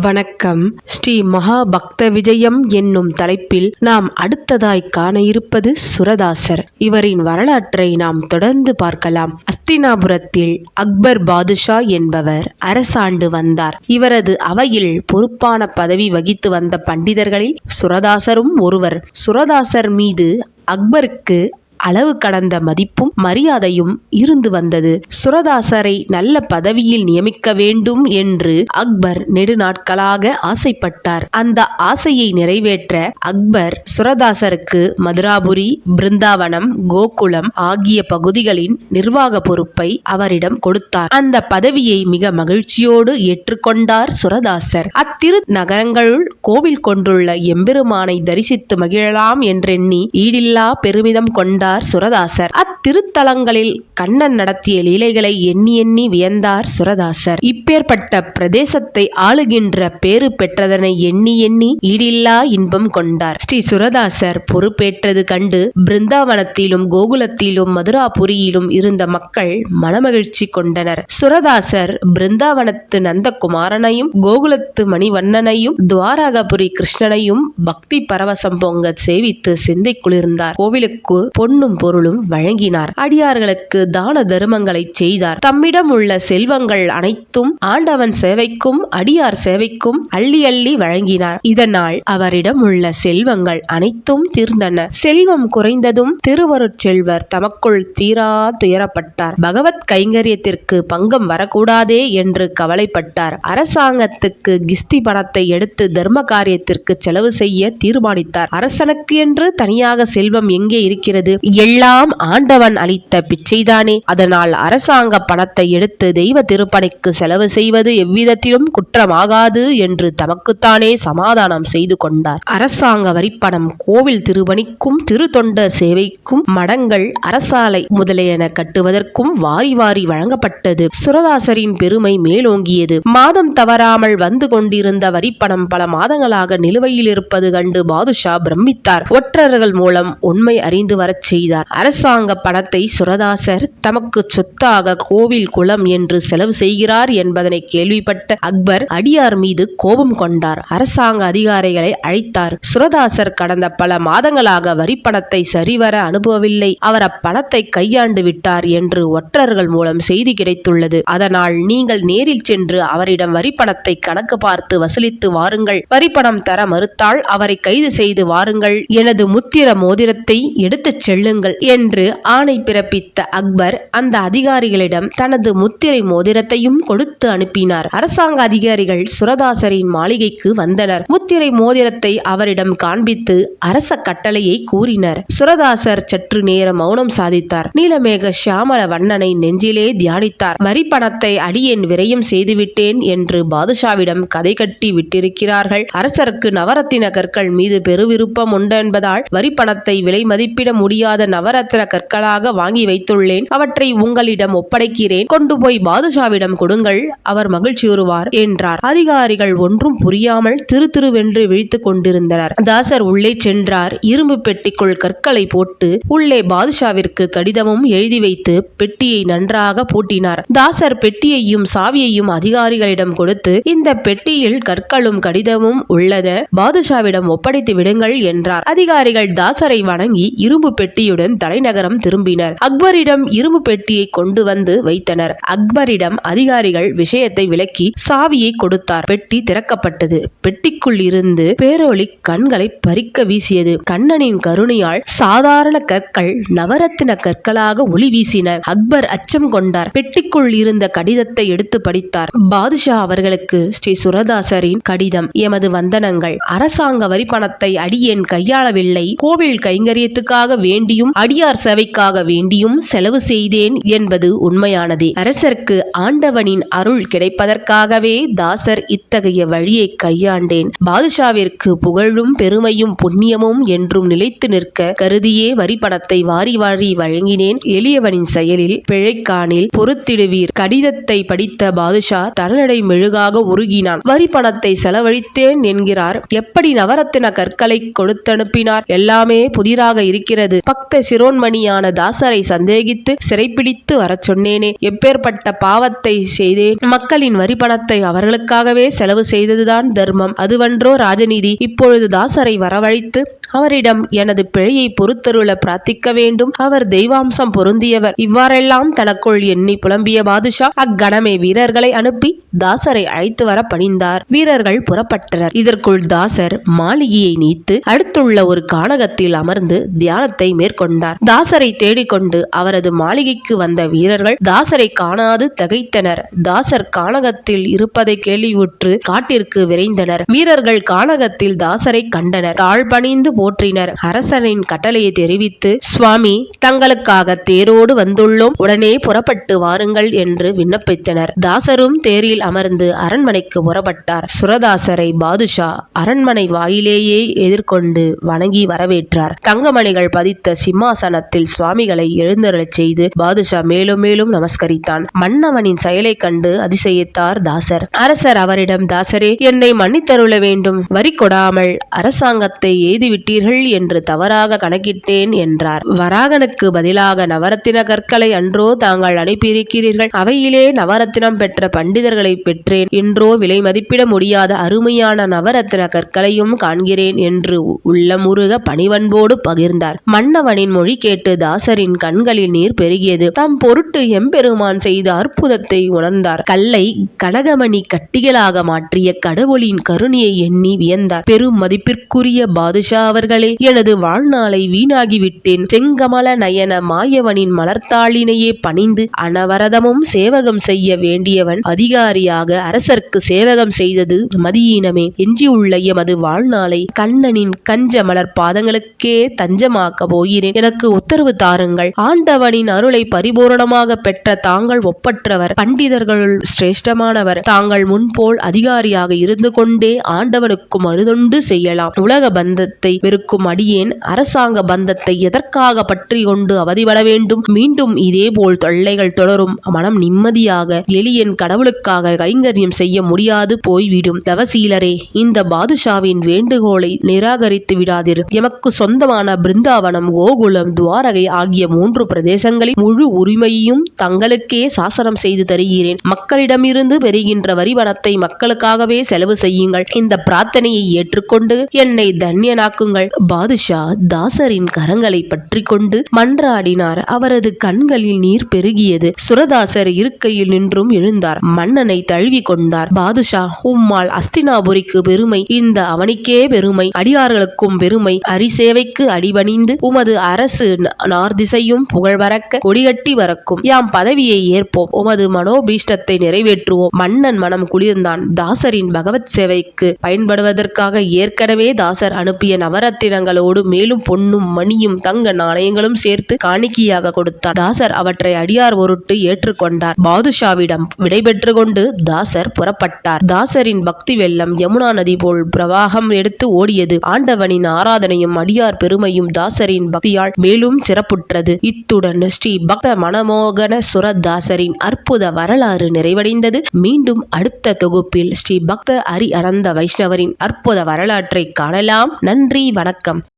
வணக்கம். ஸ்ரீ மகா பக்த விஜயம் என்னும் தலைப்பில் நாம் அடுத்ததாய் காண இருப்பது சுரதாசர். இவரின் வரலாற்றை நாம் தொடர்ந்து பார்க்கலாம். அஸ்தினாபுரத்தில் அக்பர் பாதுஷா என்பவர் அரசாண்டு வந்தார். இவரது அவையில் பொறுப்பான பதவி வகித்து வந்த பண்டிதர்களில் சுரதாசரும் ஒருவர். சுரதாசர் மீது அக்பருக்கு அளவு கடந்த மதிப்பும் மரியாதையும் இருந்து வந்தது. சுரதாசரை நல்ல பதவியில் நியமிக்க வேண்டும் என்று அக்பர் நெடுநாட்களாக ஆசைப்பட்டார். அந்த ஆசையை நிறைவேற்ற அக்பர் சுரதாசருக்கு மதுராபுரி பிருந்தாவனம் கோகுலம் ஆகிய பகுதிகளின் நிர்வாக பொறுப்பை அவரிடம் கொடுத்தார். அந்த பதவியை மிக மகிழ்ச்சியோடு ஏற்றுக்கொண்டார் சுரதாசர். அத்திரு நகரங்களுள் கோவில் கொண்டுள்ள எம்பெருமானை தரிசித்து மகிழலாம் என்றெண்ணி ஈடில்லா பெருமிதம் கொண்டார். வியந்தார் சுரதாசர். அத்திருத்தலங்களில் கண்ணன் நடத்திய லீலைகளை எண்ணி எண்ணி வியந்தார் சுரதாசர். இப்பேற்பட்ட பிரதேசத்தை ஆளுகின்ற பேறு பெற்றதனை எண்ணி எண்ணி ஈடில்லா இன்பம் கொண்டார். ஸ்ரீ சுரதாசர் பொறுப்பேற்றது கண்டு பிருந்தாவனத்திலும் கோகுலத்திலும் மதுராபுரியிலும் இருந்த மக்கள் மனமகிழ்ச்சி கொண்டனர். சுரதாசர் பிருந்தாவனத்து நந்தகுமாரனையும் கோகுலத்து மணிவண்ணனையும் துவாரகபுரி கிருஷ்ணனையும் பக்தி பரவசம் பொங்க சேவித்து சிந்தை குளிர்ந்தார் கோவிலுக்கு பொன் உண்ணும் பொருளும் வழங்கினார். அடியார்களுக்கு தான தருமங்களை செய்தார். தம்மிடம் உள்ள செல்வங்கள் அனைத்தும் ஆண்டவன் சேவைக்கும் அடியார் சேவைக்கும் அள்ளி அள்ளி வழங்கினார். இதனால் அவரிடம் உள்ள செல்வங்கள் அனைத்தும் தீர்ந்தன. செல்வம் குறைந்ததும் திருவருட்செல்வர் தமக்குள் தீரா துயரப்பட்டார். பகவத் கைங்கரியத்திற்கு பங்கம் வரக்கூடாதே என்று கவலைப்பட்டார். அரசாங்கத்துக்கு கிஸ்தி பணத்தை எடுத்து தர்ம காரியத்திற்கு செலவு செய்ய தீர்மானித்தார். அரசனுக்கு என்று தனியாக செல்வம் எங்கே இருக்கிறது? எல்லாம் ஆண்டவன் அளித்த பிச்சைதானே. அதனால் அரசாங்க பணத்தை எடுத்து தெய்வ திருப்பணிக்கு செலவு செய்வது எவ்விதத்திலும் குற்றமாகாது என்று தமக்குத்தானே சமாதானம் செய்து கொண்டார். அரசாங்க வரிப்பணம் கோவில் திருப்பணிக்கும் திருத்தொண்ட சேவைக்கும் மடங்கள் அரசாலை முதலியன கட்டுவதற்கும் வாரி வாரி வழங்கப்பட்டது. சுரதாசரின் பெருமை மேலோங்கியது. மாதம் தவறாமல் வந்து கொண்டிருந்த வரிப்பணம் பல மாதங்களாக நிலுவையில் இருப்பது கண்டு பாதுஷா பிரமித்தார். ஒற்றர்கள் மூலம் உண்மை அறிந்து வரச் செய்தார். அரசாங்க பணத்தை சுரதாசர் தமக்கு சொத்தாக கோவில் குளம் என்று செலவு செய்கிறார் என்பதனை கேள்விப்பட்ட அக்பர் அடியார் மீது கோபம் கொண்டார். அரசாங்க அதிகாரிகளை அழைத்தார். சுரதாசர் கடந்த பல மாதங்களாக வரிப்பணத்தை சரிவர அனுபவவில்லை. அவர் அப்பணத்தை கையாண்டு விட்டார் என்று ஒற்றர்கள் மூலம் செய்தி கிடைத்துள்ளது. அதனால் நீங்கள் நேரில் சென்று அவரிடம் வரிப்பணத்தை கணக்கு பார்த்து வசூலித்து வாருங்கள். வரிப்பணம் தர மறுத்தால் அவரை கைது செய்து வாருங்கள். எனது முத்திர மோதிரத்தை எடுத்துச் செல்லுங்கள் என்று ஆணை பிறப்பித்த அக்பர் அந்த அதிகாரிகளிடம் தனது முத்திரை மோதிரத்தையும் கொடுத்து அனுப்பினார். அரசாங்க அதிகாரிகள் சுரதாசரின் மாளிகைக்கு வந்தனர். முத்திரை மோதிரத்தை அவரிடம் காண்பித்து அரச கட்டளையை கூறினர். சுரதாசர் சற்று நேரம் மௌனம் சாதித்தார். நீலமேக சியாமல வண்ணனை நெஞ்சிலே தியானித்தார். வரி பணத்தை அடியேன் விரயம் செய்துவிட்டேன் என்று பாதுஷாவிடம் கதை கட்டி விட்டிருக்கிறார்கள். அரசருக்கு நவரத்தின கற்கள் மீது பெருவிருப்பம் உண்டு என்பதால் வரி பணத்தை விலை மதிப்பிட முடியாத நவரத்ன கற்களாக வாங்கி வைத்துள்ளேன். அவற்றை உங்களிடம் ஒப்படைக்கிறேன். கொண்டு போய் பாதுஷாவிடம் கொடுங்கள். அவர் மகிழ்ச்சியுறுவார் என்றார். அதிகாரிகள் ஒன்றும் புரியாமல் திரு திருவென்று விழித்துக் கொண்டிருந்தனர். தாசர் உள்ளே சென்றார். இரும்பு பெட்டிக்குள் கற்களை போட்டு உள்ளே பாதுஷாவிற்கு கடிதமும் எழுதி வைத்து பெட்டியை நன்றாக பூட்டினார். தாசர் பெட்டியையும் சாவியையும் அதிகாரிகளிடம் கொடுத்து இந்த பெட்டியில் கற்களும் கடிதமும் உள்ளத பாதுஷாவிடம் ஒப்படைத்து விடுங்கள் என்றார். அதிகாரிகள் தாசரை வணங்கி இரும்பு பெட்டி பெட்டியுடன் தலைநகரம் திரும்பினர். அக்பரிடம் இரும்பு பெட்டியை கொண்டு வந்து வைத்தனர். அக்பரிடம் அதிகாரிகள் விஷயத்தை விளக்கி சாவியை கொடுத்தார். பெட்டி திறக்கப்பட்டது. பெட்டிக்குள் இருந்து பேரொளி கண்களை பறிக்க வீசியது. கண்ணனின் கருணையால் சாதாரண கற்கள் நவரத்தின கற்களாக ஒளி வீசின. அக்பர் அச்சம் கொண்டார். பெட்டிக்குள் இருந்த கடிதத்தை எடுத்து படித்தார். பாதுஷா அவர்களுக்கு ஸ்ரீ சுரதாசரின் கடிதம். எமது வந்தனங்கள். அரசாங்க வரி பணத்தை அடியேன் கையாளவில்லை. கோவில் கைங்கரியத்துக்காக வேண்டி வேண்டியும் அடியார் சேவைக்காக வேண்டியும் செலவு செய்தேன் என்பது உண்மையானதே. அரசருக்கு ஆண்டவனின் அருள் கிடைப்பதற்காகவே தாசர் இத்தகைய வழியை கையாண்டேன். பாதுஷாவிற்கு புகழும் பெருமையும் புண்ணியமும் என்றும் நிலைத்து நிற்க கருதியே வரி பணத்தை வாரி வாரி வழங்கினேன். எளியவனின் செயலில் பிழைக்கானில் பொறுத்திடுவீர். கடிதத்தை படித்த பாதுஷா தனநடை மெழுகாக உருகினான். வரி பணத்தை செலவழித்தேன் என்கிறார். எப்படி நவரத்தின கற்களை கொடுத்தனுப்பினார்? எல்லாமே புதிராக இருக்கிறது. பக்க பக்த சிரோன்மணியான தாசரை சந்தேகித்து சிறைப்பிடித்து வரச் சொன்னேனே. எப்பேற்பட்ட பாவத்தை செய்தேன். மக்களின் வரி பணத்தை அவர்களுக்காகவே செலவு செய்ததுதான் தர்மம். அதுவன்றோ ராஜநீதி. இப்பொழுது தாசரை வரவழைத்து அவரிடம் எனது பிழையை பொறுத்தருள பிரார்த்திக்க வேண்டும். அவர் தெய்வாம்சம் பொருந்தியவர். இவ்வாறெல்லாம் தனக்குள் எண்ணி புலம்பிய பாதுஷா அக்கணமே வீரர்களை அனுப்பி தாசரை அழைத்து வர பணிந்தார். வீரர்கள் புறப்பட்டனர். இதற்குள் தாசர் மாளிகையை நீத்து அடுத்துள்ள ஒரு கானகத்தில் அமர்ந்து தியானத்தை மேற்கொண்டார். தாசரை தேடிக்கொண்டு அவரது மாளிகைக்கு வந்த வீரர்கள் தாசரை காணாது தகைத்தனர். தாசர் கானகத்தில் இருப்பதை கேள்வியுற்று காட்டிற்கு விரைந்தனர். வீரர்கள் கானகத்தில் தாசரை கண்டனர். தாழ்பணிந்து போற்றினர். அரசனின் கட்டளையை தெரிவித்து சுவாமி தங்களுக்காக தேரோடு வந்துள்ளோம். உடனே புறப்பட்டு வாருங்கள் என்று விண்ணப்பித்தனர். தாசரும் தேரில் அமர்ந்து அரண்மனைக்கு புறப்பட்டார். சுரதாசரை பாதுஷா அரண்மனை வாயிலேயே எதிர்கொண்டு வணங்கி வரவேற்றார். தங்கமணிகள் பதித்த சிம்மாசனத்தில் சுவாமிகளை எழுந்தருளச் செய்து பாதுஷா மேலும் மேலும் நமஸ்கரித்தான். மன்னவனின் செயலை கண்டு அதிசயித்தார் தாசர். அரசர் அவரிடம் தாசரே என்னை மன்னித்தருள வேண்டும். வரி கொடாமல் அரசாங்கத்தை எய்துவிட்டு விட்டீர்கள் என்று தவறாக கணக்கிட்டேன் என்றார். வராகனுக்கு பதிலாக நவரத்தின கற்களை அன்றோ தாங்கள் அனுப்பியிருக்கிறீர்கள். அவையிலே நவரத்தினம் பெற்ற பண்டிதர்களை பெற்றேன். இன்றோ விலை மதிப்பிட முடியாத அருமையான நவரத்தின கற்களையும் காண்கிறேன் என்று உள்ளமுருக பணிவன்போடு பகிர்ந்தார். மன்னவனின் மொழி கேட்டு தாசரின் கண்களில் நீர் பெருகியது. தம் பொருட்டு எம்பெருமான் செய்த அற்புதத்தை உணர்ந்தார். கல்லை கனகமணி கட்டிகளாக மாற்றிய கடவுளின் கருணையை எண்ணி வியந்தார். பெரும் மதிப்பிற்குரிய பாதுஷா அவர்களே எனது வாழ்நாளை வீணாகிவிட்டேன். செங்கமல நயன மாயவனின் மலர்த்தாளினையே பணிந்து அனவரதமும் சேவகம் செய்ய வேண்டியவன் அதிகாரியாக அரசர்க்கு சேவகம் செய்தது மதியீனமே. எஞ்சியுள்ள எமது வாழ்நாளை கண்ணனின் கஞ்ச மலர் பாதங்களுக்கே தஞ்சமாக்க போகிறேன். எனக்கு உத்தரவு தாருங்கள். ஆண்டவனின் அருளை பரிபூரணமாக பெற்ற தாங்கள் ஒப்பற்றவர். பண்டிதர்களுள் சிரேஷ்டமானவர். தாங்கள் முன்போல் அதிகாரியாக இருந்து கொண்டே ஆண்டவனுக்கும் அருதொண்டு செய்யலாம். உலக பந்தத்தை வெறுக்கும் அடியேன் அரசாங்க பந்தத்தை எதற்காக பற்றி கொண்டு அவதிபட வேண்டும்? மீண்டும் இதேபோல் தொல்லைகள் தொடரும். மனம் நிம்மதியாக எளியன் கடவுளுக்காக கைங்கரியம் செய்ய முடியாது போய்விடும். தவசீலரே இந்த பாதுஷாவின் வேண்டுகோளை நிராகரித்து விடாதீர். எமக்கு சொந்தமான பிருந்தாவனம் கோகுலம் துவாரகை ஆகிய மூன்று பிரதேசங்களில் முழு உரிமையையும் தங்களுக்கே சாசனம் செய்து தருகிறேன். மக்களிடமிருந்து பெறுகின்ற வரிவனத்தை மக்களுக்காகவே செலவு செய்யுங்கள். இந்த பிரார்த்தனையை ஏற்றுக்கொண்டு என்னை தன்யனாக்குங்கள். பாதுஷா தாசரின் கரங்களை பற்றி கொண்டு மன்றாடினார். அவரது கண்களில் நீர் பெருகியது. சுரதாசர் இருக்கையில் நின்றும் எழுந்தார். மன்னனை தழுவி கொண்டார் பாதுஷா உம்மால் அஸ்தினாபுரிக்கு பெருமை இந்த அவனிக்கே பெருமை. அடியார்களுக்கும் பெருமை. அரிசேவைக்கு அடிபணிந்து உமது அரசு நார்திசையும் புகழ் வரக்க கொடிகட்டி வரக்கும் யாம் பதவியை ஏற்போம். உமது மனோபீஷ்டத்தை நிறைவேற்றுவோம். மன்னன் மனம் குளிர்ந்தான். தாசரின் பகவத் சேவைக்கு பயன்படுவதற்காக ஏற்கனவே தாசர் அனுப்பிய நவரத்தினங்களோடு மேலும் பொன்னும் மணியும் தங்க நாணயங்களும் சேர்த்து காணிக்கையாக கொடுத்தார். தாசர் அவற்றை அடியார் பொருட்டு ஏற்றுக்கொண்டார். பாதுஷாவிடம் விடைபெற்று கொண்டு தாசர் புறப்பட்டார். தாசரின் பக்தி வெள்ளம் யமுனா நதி போல் பிரவாகம் எடுத்து ஓடியது. ஆண்டவனின் ஆராதனையும் அடியார் பெருமையும் தாசரின் பக்தியால் மேலும் சிறப்புற்றது. இத்துடன் ஸ்ரீ பக்த மனமோகன சுரதாசரின் அற்புத வரலாறு நிறைவடைந்தது. மீண்டும் அடுத்த தொகுப்பில் ஸ்ரீ பக்த அரி அனந்த வைஷ்ணவரின் அற்புத வரலாற்றை காணலாம். நன்றி வணக்கம்.